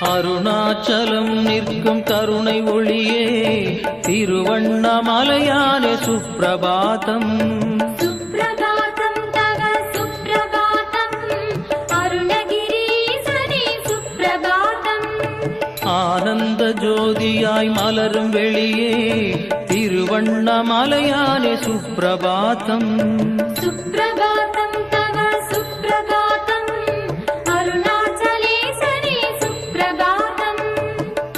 அருணாச்சலம் நிற்கும் கருணை ஒளியே திருவண்ணாமலையானே சுப்பிரபாதம். ஆனந்த ஜோதியாய் மலரும் வெளியே திருவண்ணாமலையானே சுப்பிரபாதம். சுப்பிரபா